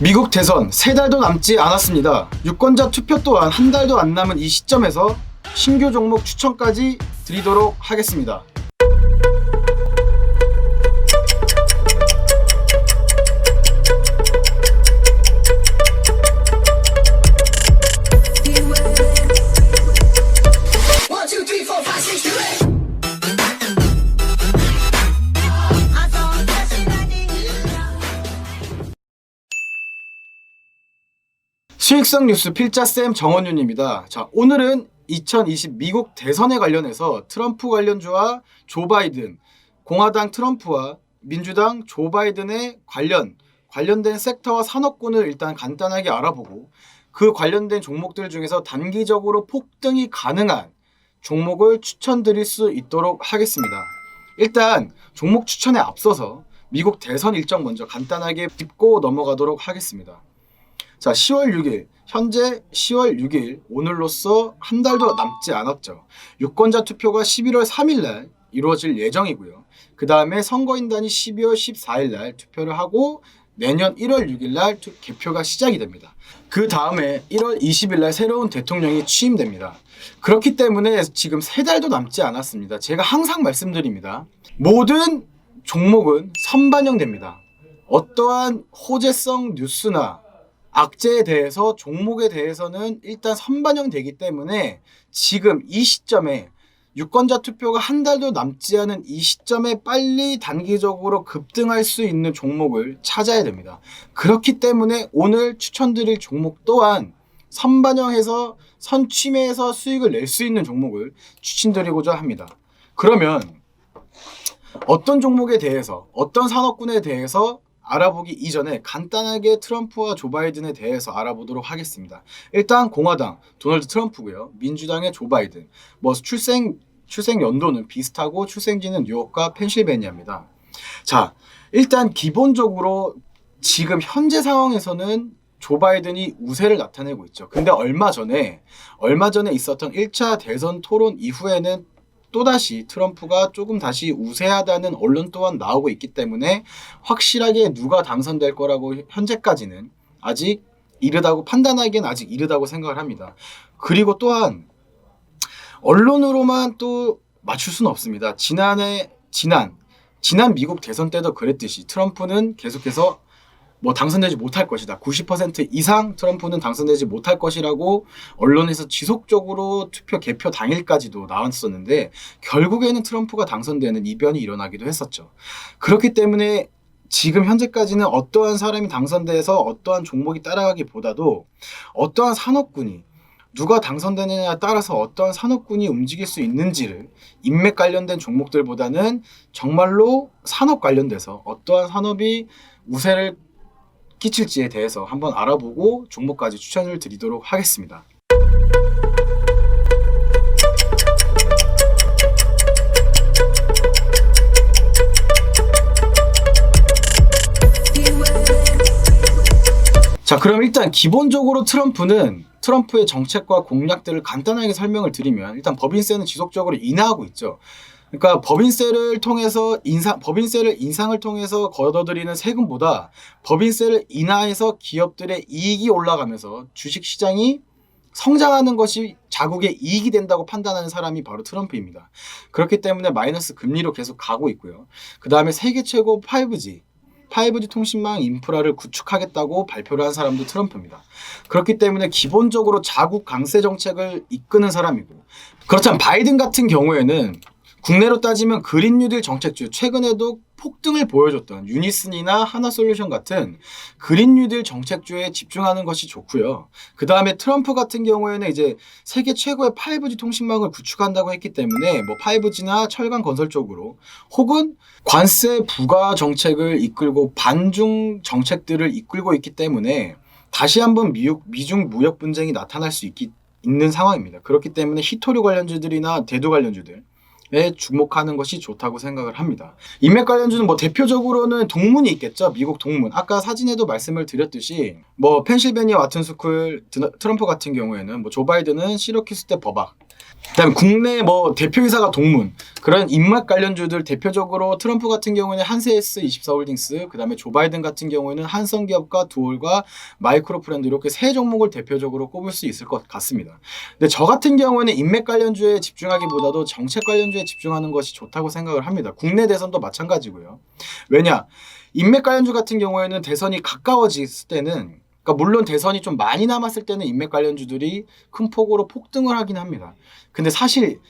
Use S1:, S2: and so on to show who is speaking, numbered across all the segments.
S1: 미국 대선 세 달도 남지 않았습니다. 유권자 투표 또한 한 달도 안 남은 이 시점에서 신규 종목 추천까지 드리도록 하겠습니다. 수익성 뉴스 필자쌤 정원윤입니다. 자, 오늘은 2020 미국 대선에 관련해서 트럼프 관련주와 조 바이든, 공화당 트럼프와 민주당 조 바이든의 관련, 관련된 섹터와 산업군을 일단 간단하게 알아보고 그 관련된 종목들 중에서 단기적으로 폭등이 가능한 종목을 추천드릴 수 있도록 하겠습니다. 일단 종목 추천에 앞서서 미국 대선 일정 먼저 간단하게 짚고 넘어가도록 하겠습니다. 자, 10월 6일 현재 10월 6일 오늘로써 한 달도 남지 않았죠. 유권자 투표가 11월 3일 날 이루어질 예정이고요. 그 다음에 선거인단이 12월 14일 날 투표를 하고 내년 1월 6일 날 투- 개표가 시작이 됩니다. 그 다음에 1월 20일 날 새로운 대통령이 취임됩니다. 그렇기 때문에 지금 세 달도 남지 않았습니다. 제가 항상 말씀드립니다. 모든 종목은 선반영됩니다. 어떠한 호재성 뉴스나 악재에 대해서 종목에 대해서는 일단 선반영되기 때문에 지금 이 시점에 유권자 투표가 한 달도 남지 않은 이 시점에 빨리 단기적으로 급등할 수 있는 종목을 찾아야 됩니다. 그렇기 때문에 오늘 추천드릴 종목 또한 선반영해서 선취매에서 수익을 낼 수 있는 종목을 추천드리고자 합니다. 그러면 어떤 종목에 대해서 어떤 산업군에 대해서 알아보기 이전에 간단하게 트럼프와 조 바이든에 대해서 알아보도록 하겠습니다. 일단 공화당 도널드 트럼프고요. 민주당의 조 바이든. 뭐 출생 출생 연도는 비슷하고 출생지는 뉴욕과 펜실베니아입니다. 자, 일단 기본적으로 지금 현재 상황에서는 조 바이든이 우세를 나타내고 있죠. 근데 얼마 전에 얼마 전에 있었던 1차 대선 토론 이후에는 또다시 트럼프가 조금 다시 우세하다는 언론 또한 나오고 있기 때문에 확실하게 누가 당선될 거라고 현재까지는 아직 이르다고 판단하기엔 아직 이르다고 생각을 합니다. 그리고 또한 언론으로만 또 맞출 수는 없습니다. 지난해 지난 지난 미국 대선 때도 그랬듯이 트럼프는 계속해서 뭐 당선되지 못할 것이다. 90% 이상 트럼프는 당선되지 못할 것이라고 언론에서 지속적으로 투표 개표 당일까지도 나왔었는데 결국에는 트럼프가 당선되는 이변이 일어나기도 했었죠. 그렇기 때문에 지금 현재까지는 어떠한 사람이 당선돼서 어떠한 종목이 따라가기보다도 어떠한 산업군이 누가 당선되느냐에 따라서 어떠한 산업군이 움직일 수 있는지를 인맥 관련된 종목들보다는 정말로 산업 관련돼서 어떠한 산업이 우세를 끼칠지에 대해서 한번 알아보고 종목까지 추천을 드리도록 하겠습니다. 자, 그럼 일단 기본적으로 트럼프는 트럼프의 정책과 공약들을 간단하게 설명을 드리면 일단 법인세는 지속적으로 인하하고 있죠. 그러니까 법인세를 통해서 인상 법인세를 인상을 통해서 걷어들이는 세금보다 법인세를 인하해서 기업들의 이익이 올라가면서 주식 시장이 성장하는 것이 자국의 이익이 된다고 판단하는 사람이 바로 트럼프입니다. 그렇기 때문에 마이너스 금리로 계속 가고 있고요. 그 다음에 세계 최고 5G 5G 통신망 인프라를 구축하겠다고 발표를 한 사람도 트럼프입니다. 그렇기 때문에 기본적으로 자국 강세 정책을 이끄는 사람이고 그렇다면 바이든 같은 경우에는 국내로 따지면 그린 뉴딜 정책주 최근에도 폭등을 보여줬던 유니슨이나 하나솔루션 같은 그린 뉴딜 정책주에 집중하는 것이 좋고요. 그 다음에 트럼프 같은 경우에는 이제 세계 최고의 5G 통신망을 구축한다고 했기 때문에 뭐 5G나 철강 건설 쪽으로 혹은 관세 부과 정책을 이끌고 반중 정책들을 이끌고 있기 때문에 다시 한번 미국, 미중 무역 분쟁이 나타날 수 있기, 있는 상황입니다. 그렇기 때문에 히토류 관련주들이나 대두 관련주들 에 주목하는 것이 좋다고 생각을 합니다. 인맥 관련주는 뭐 대표적으로는 동문이 있겠죠. 미국 동문. 아까 사진에도 말씀을 드렸듯이 뭐 펜실베니아 와튼 스쿨 트럼프 같은 경우에는 뭐 조 바이든은 시러큐스 대 법학 그다음에 국내 뭐 대표이사가 동문 그런 인맥 관련주들 대표적으로 트럼프 같은 경우에는 한세스 24홀딩스 그다음에 조 바이든 같은 경우에는 한성기업과 두올과 마이크로프렌드 이렇게 세 종목을 대표적으로 꼽을 수 있을 것 같습니다. 근데 저 같은 경우에는 인맥 관련주에 집중하기보다도 정책 관련주에 집중하는 것이 좋다고 생각을 합니다. 국내 대선도 마찬가지고요. 왜냐 인맥 관련주 같은 경우에는 대선이 가까워졌을 때는 그러니까 물론 대선이 좀 많이 남았을 때는 인맥 관련주들이 큰 폭으로 폭등을 하긴 합니다. 근데 사실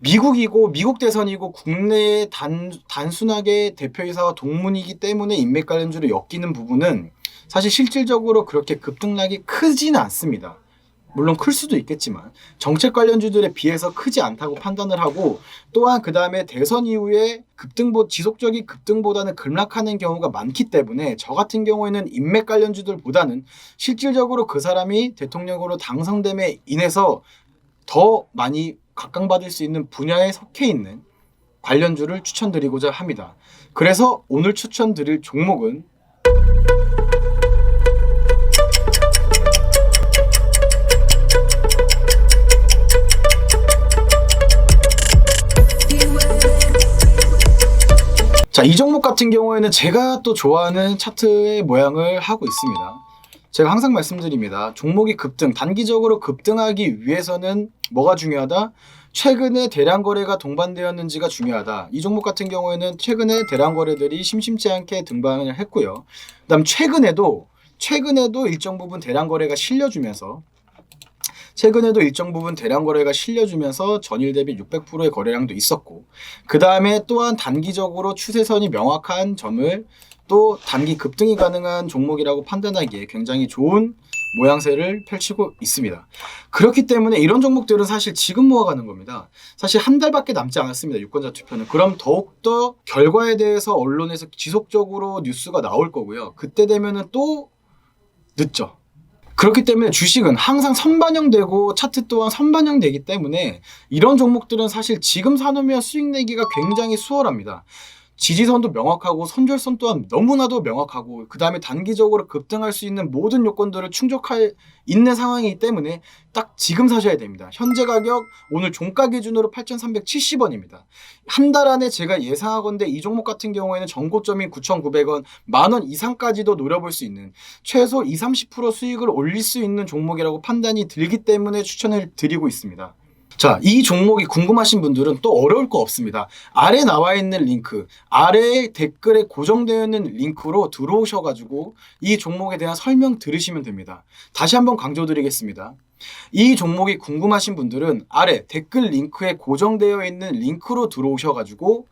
S1: 미국이고 미국 대선이고 국내에 단 단순하게 대표이사와 동문이기 때문에 인맥 관련주로 엮이는 부분은 사실 실질적으로 그렇게 급등락이 크지는 않습니다. 물론 클 수도 있겠지만 정책 관련주들에 비해서 크지 않다고 판단을 하고 또한 그 다음에 대선 이후에 급등보 지속적인 급등보다는 급락하는 경우가 많기 때문에 저 같은 경우에는 인맥 관련주들보다는 실질적으로 그 사람이 대통령으로 당선됨에 인해서 더 많이 각광받을 수 있는 분야에 속해 있는 관련주를 추천드리고자 합니다. 그래서 오늘 추천드릴 종목은 자, 이 종목 같은 경우에는 제가 또 좋아하는 차트의 모양을 하고 있습니다. 제가 항상 말씀드립니다. 종목이 급등, 단기적으로 급등하기 위해서는 뭐가 중요하다? 최근에 대량 거래가 동반되었는지가 중요하다. 이 종목 같은 경우에는 최근에 대량 거래들이 심심치 않게 등반을 했고요. 그다음 최근에도 최근에도 일정 부분 대량 거래가 실려주면서 최근에도 일정 부분 대량 거래가 실려주면서 전일 대비 600%의 거래량도 있었고 그 다음에 또한 단기적으로 추세선이 명확한 점을 또 단기 급등이 가능한 종목이라고 판단하기에 굉장히 좋은 모양새를 펼치고 있습니다. 그렇기 때문에 이런 종목들은 사실 지금 모아가는 겁니다. 사실 한 달밖에 남지 않았습니다. 유권자 투표는. 그럼 더욱더 결과에 대해서 언론에서 지속적으로 뉴스가 나올 거고요. 그때 되면은 또 늦죠. 그렇기 때문에 주식은 항상 선반영되고 차트 또한 선반영되기 때문에 이런 종목들은 사실 지금 사놓으면 수익 내기가 굉장히 수월합니다. 지지선도 명확하고 손절선 또한 너무나도 명확하고 그 다음에 단기적으로 급등할 수 있는 모든 요건들을 충족할 있는 상황이기 때문에 딱 지금 사셔야 됩니다. 현재 가격 오늘 종가 기준으로 8,370원입니다. 한 달 안에 제가 예상하건대 이 종목 같은 경우에는 전고점인 9,900원, 만 원 이상까지도 노려볼 수 있는 최소 2, 30% 수익을 올릴 수 있는 종목이라고 판단이 들기 때문에 추천을 드리고 있습니다. 자, 이 종목이 궁금하신 분들은 또 어려울 거 없습니다. 아래 나와 있는 링크, 아래 댓글에 고정되어 있는 링크로 들어오셔가지고 이 종목에 대한 설명 들으시면 됩니다. 다시 한번 강조드리겠습니다. 이 종목이 궁금하신 분들은 아래 댓글 링크에 고정되어 있는 링크로 들어오셔가지고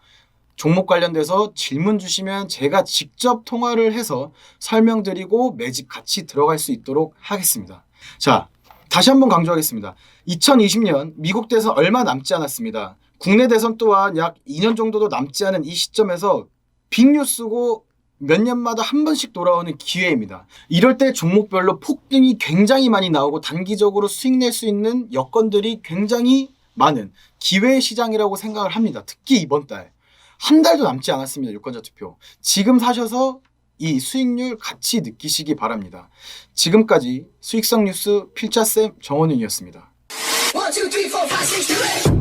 S1: 종목 관련돼서 질문 주시면 제가 직접 통화를 해서 설명드리고 매집 같이 들어갈 수 있도록 하겠습니다. 자, 다시 한번 강조하겠습니다. 2020년 미국 대선 얼마 남지 않았습니다. 국내 대선 또한 약 2년 정도도 남지 않은 이 시점에서 빅뉴스고 몇 년마다 한 번씩 돌아오는 기회입니다. 이럴 때 종목별로 폭등이 굉장히 많이 나오고 단기적으로 수익 낼 수 있는 여건들이 굉장히 많은 기회의 시장이라고 생각을 합니다. 특히 이번 달. 한 달도 남지 않았습니다. 유권자 투표. 지금 사셔서 이 수익률 같이 느끼시기 바랍니다. 지금까지 수익성 뉴스 필자쌤 정원윤이었습니다.
S2: One, two, three, four, five, six, seven.